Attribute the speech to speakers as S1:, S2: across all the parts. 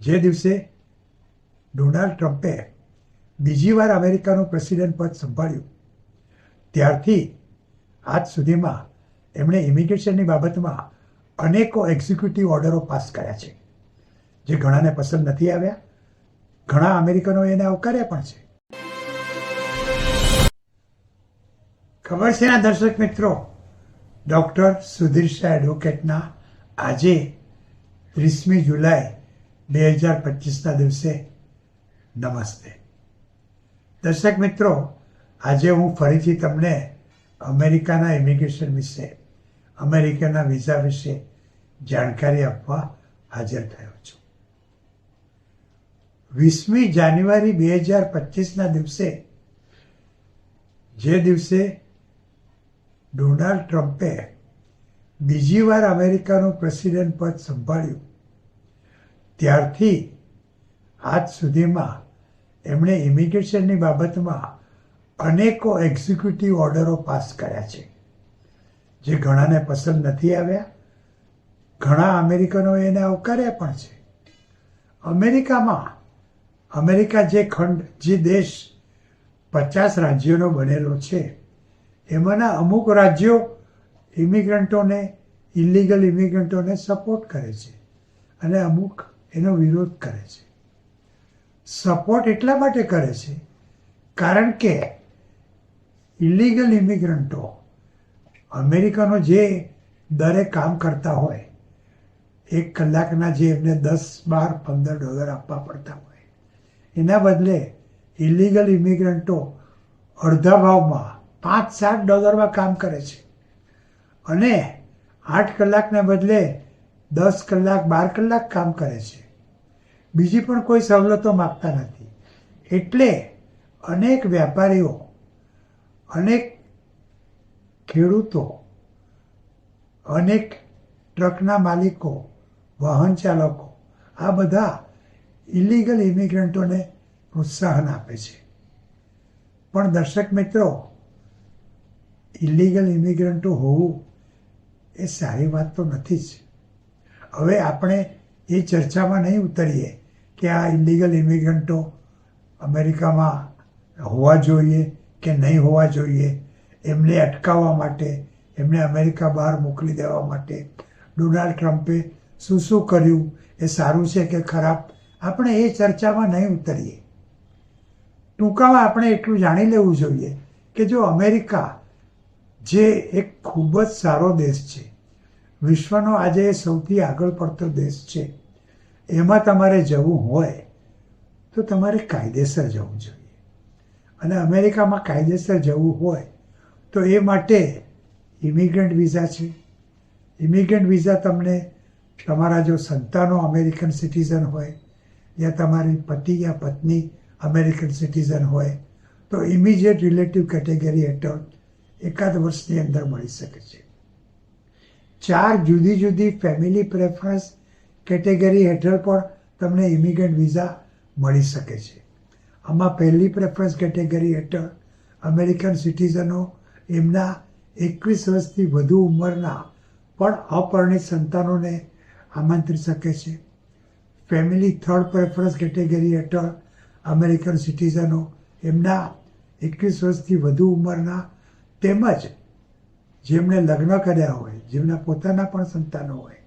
S1: જે દિવસે ડોનાલ્ડ ટ્રમ્પે બીજી વાર અમેરિકાનું પ્રેસિડેન્ટ પદ સંભાળ્યું, ત્યારથી આજ સુધીમાં એમણે ઇમિગ્રેશનની બાબતમાં અનેકો એક્ઝિક્યુટિવ ઓર્ડરો પાસ કર્યા છે, જે ઘણાને પસંદ નથી આવ્યા. ઘણા અમેરિકનો એને આવકાર્યા પણ છે. ખબર છે ના દર્શક મિત્રો? ડૉક્ટર સુધીર શાહ એડવોકેટના. આજે ત્રીસમી જુલાઈ બે હજાર પચીસના દિવસે નમસ્તે. દર્શક મિત્રો, આજે હું ફરીથી તમને અમેરિકાના ઇમિગ્રેશન વિશે, અમેરિકાના વિઝા વિશે જાણકારી આપવા હાજર થયો છું. વીસમી જાન્યુઆરી બે હજાર પચીસના દિવસે, જે દિવસે ડોનાલ્ડ ટ્રમ્પે બીજી વાર અમેરિકાનું પ્રેસિડેન્ટ પદ સંભાળ્યું ત્યારથી આજ સુધીમાં એમણે ઇમિગ્રેશનની બાબતમાં અનેકો એક્ઝિક્યુટિવ ઓર્ડરો પાસ કર્યા છે, જે ઘણાને પસંદ નથી આવ્યા. ઘણા અમેરિકનો એને આવકાર્યા પણ છે. અમેરિકામાં અમેરિકા જે ખંડ, જે દેશ પચાસ રાજ્યોનો બનેલો છે, એમાંના અમુક રાજ્યો ઇમિગ્રન્ટોને ઇલિગલ ઇમિગ્રન્ટોને સપોર્ટ કરે છે અને અમુક એનો વિરોધ કરે છે. સપોર્ટ એટલા માટે કરે છે, કારણ કે ઇલીગલ ઇમિગ્રન્ટો અમેરિકનો જે દરે કામ કરતા હોય, એક કલાકના જે એમને દસ, બાર, પંદર ડોલર આપવા પડતા હોય. એના બદલે ઇલીગલ ઇમિગ્રન્ટો અડધા ભાવમાં પાંચ, સાત ડોલરમાં કામ કરે છે. અને આઠ કલાકના બદલે દસ કલાક, બાર કલાક કામ કરે છે. બીજી પણ કોઈ સવલતો માગતા નથી. એટલે અનેક વેપારીઓ અનેક ખેડૂતો, અનેક ટ્રકના માલિકો, વાહન ચાલકો, આ બધા ઇલીગલ ઇમિગ્રન્ટોને પ્રોત્સાહન આપે છે. પણ દર્શક મિત્રો ઇલીગલ ઇમિગ્રન્ટો હોવું એ સારી વાત તો નથી જ. હવે આપણે એ ચર્ચામાં નહીં ઉતરીએ. કે આ ઇલીગલ ઇમિગ્રન્ટો અમેરિકામાં હોવા જોઈએ કે નહીં હોવા જોઈએ, એમને અટકાવવા માટે, એમને અમેરિકા બહાર મોકલી દેવા માટે ડોનાલ્ડ ટ્રમ્પે શું શું કર્યું એ સારું છે કે ખરાબ? આપણે એ ચર્ચામાં નહીં ઉતરીએ. ટૂંકામાં આપણે એટલું જાણી લેવું જોઈએ કે જો અમેરિકા, જે એક ખૂબ જ સારો દેશ છે, વિશ્વનો આજે સૌથી આગળ પડતો દેશ છે એમાં તમારે જવું હોય, તો તમારે કાયદેસર જવું જોઈએ. અને અમેરિકામાં કાયદેસર જવું હોય, તો એ માટે ઇમિગ્રન્ટ વિઝા છે. ઇમિગ્રન્ટ વિઝા તમને તમારા જો સંતાનો અમેરિકન સિટીઝન હોય, યા તમારી પતિ યા પત્ની અમેરિકન સિટીઝન હોય, તો ઇમિડિયેટ રિલેટિવ કેટેગરી હેઠળ એકાદ વર્ષની અંદર મળી શકે છે. ચાર જુદી જુદી ફેમિલી પ્રેફરન્સ કેટેગરી હેઠળ પણ તમને ઇમિગ્રન્ટ વિઝા મળી શકે છે. આમાં પહેલી પ્રેફરન્સ કેટેગરી હેઠળ અમેરિકન સિટીઝનો એમના એકવીસ વર્ષથી વધુ ઉંમરના પણ અપરિણિત સંતાનોને આમંત્રી શકે છે. ફેમિલી થર્ડ પ્રેફરન્સ કેટેગરી હેઠળ અમેરિકન સિટીઝનો એમના એકવીસ વર્ષથી વધુ ઉંમરના તેમજ જેમણે લગ્ન કર્યા હોય, જેમના પોતાના પણ સંતાનો હોય,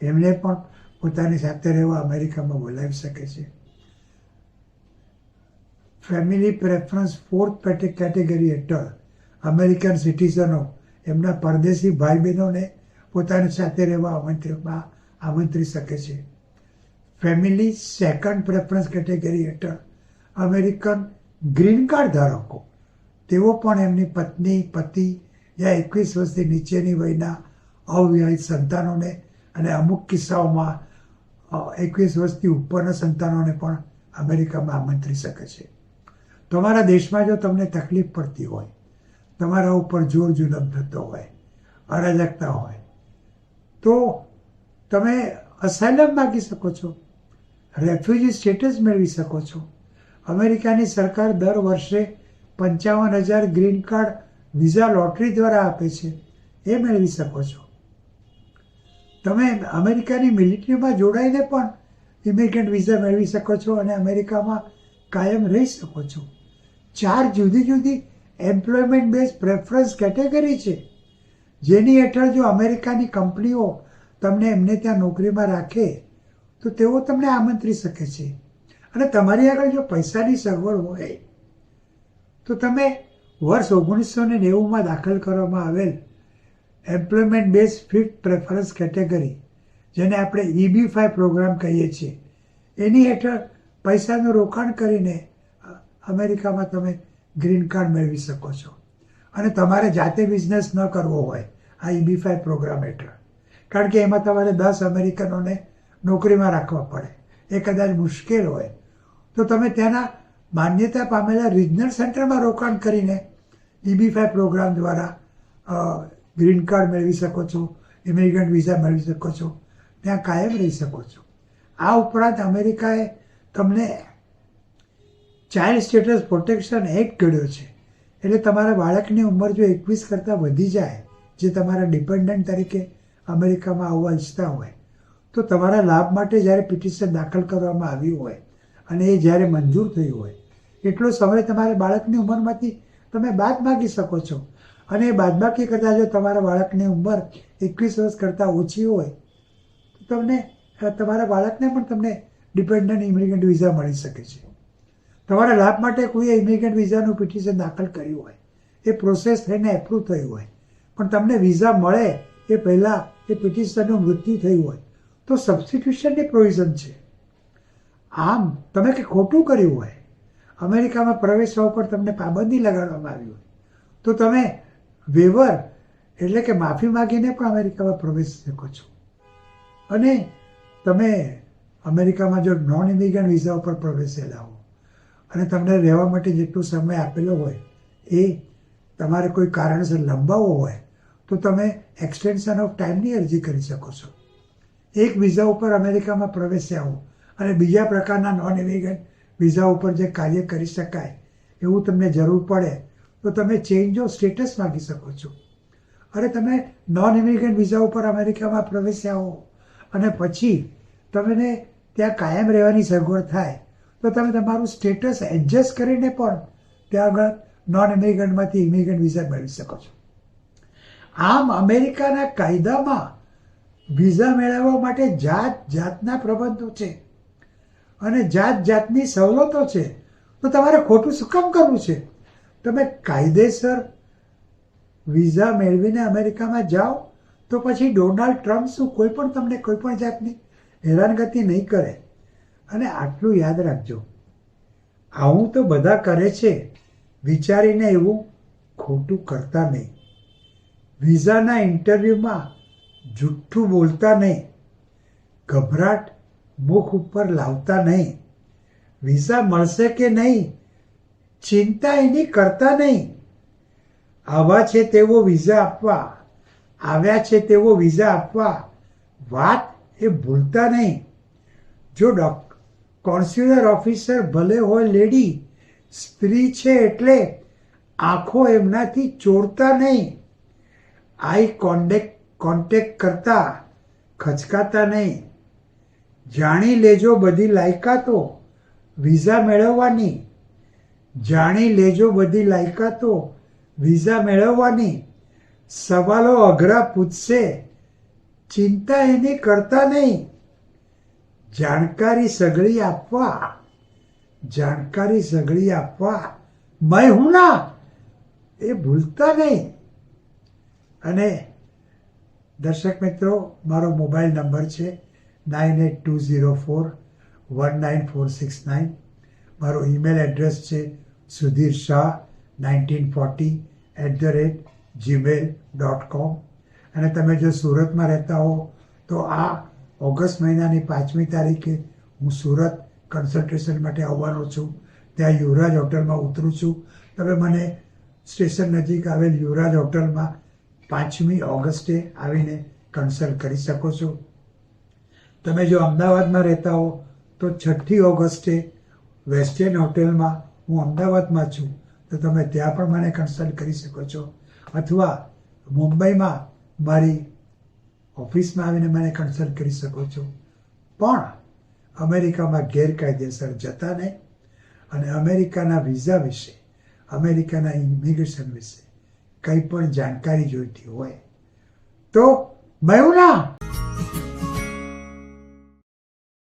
S1: એમને પણ પોતાની સાથે રહેવા અમેરિકામાં બોલાવી શકે છે. ફેમિલી પ્રેફરન્સ ફોર્થ કેટેગરી હેઠળ અમેરિકન સિટીઝનો એમના પરદેશી ભાઈ બહેનોને પોતાની સાથે રહેવા આમંત્રણમાં આમંત્રી શકે છે. ફેમિલી સેકન્ડ પ્રેફરન્સ કેટેગરી હેઠળ અમેરિકન ગ્રીન કાર્ડ ધારકો. તેઓ પણ એમની પત્ની, પતિ યા એકવીસ વર્ષથી નીચેની વયના અવિવાહિત સંતાનોને અને અમુક કિસ્સાઓમાં એકવીસ વર્ષથી ઉપરના સંતાનોને પણ અમેરિકામાં આમંત્રી શકે છે. તમારા દેશમાં જો તમને તકલીફ પડતી હોય, તમારા ઉપર જોર જુલમ થતો હોય, અરાજકતા હોય, તો તમે અસાયલમ માગી શકો છો, રેફ્યુજી સ્ટેટસ મેળવી શકો છો. અમેરિકાની સરકાર દર વર્ષે પંચાવન હજાર ગ્રીન કાર્ડ વિઝા લોટરી દ્વારા આપે છે, એ મેળવી શકો છો. તમે અમેરિકાની મિલિટરીમાં જોડાઈને પણ ઇમિગ્રન્ટ વિઝા મેળવી શકો છો અને અમેરિકામાં કાયમ રહી શકો છો. ચાર જુદી જુદી એમ્પ્લોયમેન્ટ બેઝ પ્રેફરન્સ કેટેગરી છે. જેની હેઠળ જો અમેરિકાની કંપનીઓ તમને એમને ત્યાં નોકરીમાં રાખે, તો તેઓ તમને આમંત્રી શકે છે. અને તમારી આગળ જો પૈસાની સગવડ હોય, તો તમે વર્ષ ઓગણીસો ને નેવુંમાં દાખલ કરવામાં આવેલ employment base fifth preference category જેને આપણે ઈબી ફાઈવ પ્રોગ્રામ કહીએ છીએ. એની હેઠળ પૈસાનું રોકાણ કરીને અમેરિકામાં તમે ગ્રીન કાર્ડ મેળવી શકો છો. અને તમારે જાતે બિઝનેસ ન કરવો હોય, આ ઈબી ફાઈવ પ્રોગ્રામ હેઠળ. કારણ કે એમાં તમારે દસ અમેરિકનોને નોકરીમાં રાખવા પડે. એ કદાચ મુશ્કેલ હોય. તો તમે ત્યાંના માન્યતા પામેલા રિજનલ સેન્ટરમાં રોકાણ કરીને ઈબી ફાઈવ પ્રોગ્રામ દ્વારા ગ્રીન કાર્ડ મેળવી શકો છો, ઇમિગ્રન્ટ વિઝા મેળવી શકો છો, ત્યાં કાયમ રહી શકો છો. આ ઉપરાંત અમેરિકાએ તમને ચાઇલ્ડ સ્ટેટસ પ્રોટેક્શન એક્ટ ઘડ્યો છે. એટલે તમારા બાળકની ઉંમર જો એકવીસ કરતાં વધી જાય, જે તમારા ડિપેન્ડન્ટ તરીકે અમેરિકામાં આવવા ઈચ્છતા હોય, તો તમારા લાભ માટે જ્યારે પિટિશન દાખલ કરવામાં આવ્યું હોય અને એ જ્યારે મંજૂર થયું હોય, એટલો સમય તમારે બાળકની ઉંમરમાંથી તમે બાદ માગી શકો છો. અને બાદબાકી કરતાં જો તમારા બાળકની ઉંમર એકવીસ વર્ષ કરતાં ઓછી હોય, તો તમને તમારા બાળકને પણ તમને ડિપેન્ડન્ટ ઇમિગ્રન્ટ વિઝા મળી શકે છે. તમારા લાભ માટે કોઈએ ઇમિગ્રન્ટ વિઝાનું પિટિશન દાખલ કર્યું હોય, એ પ્રોસેસ થઈને એપ્રૂવ થયું હોય, પણ તમને વિઝા મળે એ પહેલાં એ પિટિશનનું મૃત્યુ થયું હોય, તો સબસ્ટિટ્યુશનની પ્રોવિઝન છે. આમ, તમે કંઈ ખોટું કર્યું હોય, અમેરિકામાં પ્રવેશવા ઉપર તમને પાબંદી લગાડવામાં આવી હોય, તો તમે વેવર એટલે કે માફી માગીને પણ અમેરિકામાં પ્રવેશી શકો છો. અને તમે અમેરિકામાં જો નોન ઇમિગ્રન્ટ વિઝા ઉપર પ્રવેશેલા હો અને તમને રહેવા માટે જેટલો સમય આપેલો હોય, એ તમારે કોઈ કારણસર લંબાવવો હોય, તો તમે એક્સટેન્શન ઓફ ટાઈમની અરજી કરી શકો છો. એક વિઝા ઉપર અમેરિકામાં પ્રવેશ્યા હો અને બીજા પ્રકારના નોન ઇમિગ્રન્ટ વિઝા ઉપર જે કાર્ય કરી શકાય, એવું તમને જરૂર પડે તો તમે ચેન્જ ઓફ સ્ટેટસ માગી શકો છો. અરે તમે નોન ઇમિગ્રન્ટ વિઝા ઉપર અમેરિકામાં પ્રવેશ્યા હો અને પછી તમને ત્યાં કાયમ રહેવાની સગવડ થાય, તો તમે તમારું સ્ટેટસ એડજસ્ટ કરીને પણ ત્યાં આગળ નોન ઇમિગ્રન્ટમાંથી ઇમિગ્રન્ટ વિઝા મેળવી શકો છો. આમ અમેરિકાના કાયદામાં વિઝા મેળવવા માટે જાત જાતના પ્રબંધો છે અને જાત જાતની સવલતો છે. તો તમારે ખોટું શું કામ કરવું છે? તમે કાયદેસર વિઝા મેળવીને અમેરિકામાં જાઓ, તો પછી ડોનાલ્ડ ટ્રમ્પ શું કોઈ પણ તમને કોઈ પણ જાતની હેરાનગતિ નહીં કરે. અને આટલું યાદ રાખજો, આવું તો બધા કરે છે, વિચારીને એવું ખોટું કરતા નહીં. વિઝાના ઇન્ટરવ્યૂમાં જુઠ્ઠું બોલતા નહીં, ગભરાટ મુખ ઉપર લાવતા નહીં. વિઝા મળશે કે નહીં ચિંતા એની કરતા નહીં. આવા છે તેવો વિઝા આપવા. આવ્યા છે તેવો વિઝા આપવા. વાત એ ભૂલતા નહીં. જો ડોક કોન્સ્યુલર ઓફિસર ભલે હોય લેડી, સ્ત્રી છે એટલે આંખો એમનાથી ચોરતા નહીં. આઈ કોન્ટેક કોન્ટેક કરતા ખચકાતા નહીં. જાણી લેજો બધી લાયકાતો. વિઝા મેળવવાની. જાણી લેજો બધી લાયકાતો. વિઝા મેળવવાની. સવાલો અઘરા પૂછશે. ચિંતા એની કરતા નહીં. જાણકારી સઘળી આપવા. જાણકારી સઘળી આપવા. મેં હું ના? એ ભૂલતા નહીં. અને દર્શક મિત્રો, મારો મોબાઈલ નંબર છે nine eight two zero four one nine four six nine. મારો ઈમેલ એડ્રેસ છે Sudhir Shah nineteen forty at the rate Gmail dot com અને તમે જો સુરતમાં રહેતા હો, તો આ ઓગસ્ટ મહિનાની પાંચમી તારીખે હું સુરત કન્સલ્ટેશન માટે આવવાનો છું. ત્યાં યુવરાજ હોટલમાં ઉતરું છું. તમે મને સ્ટેશન નજીક આવેલ યુવરાજ હોટલમાં પાંચમી ઓગસ્ટે આવીને કન્સલ્ટ કરી શકો છો. તમે જો અમદાવાદમાં રહેતા હો, તો છઠ્ઠી ઓગસ્ટે વેસ્ટર્ન હોટેલમાં હું અમદાવાદમાં છું, તો તમે ત્યાં પણ મને કન્સલ્ટ કરી શકો છો. અથવા મુંબઈમાં મારી ઓફિસમાં આવીને મને કન્સલ્ટ કરી શકો છો. પણ અમેરિકામાં ગેરકાયદેસર જતા નહીં અને અમેરિકાના વિઝા વિશે, અમેરિકાના ઇમિગ્રેશન વિશે કંઈ પણ જાણકારી જોઈતી હોય તો મયુના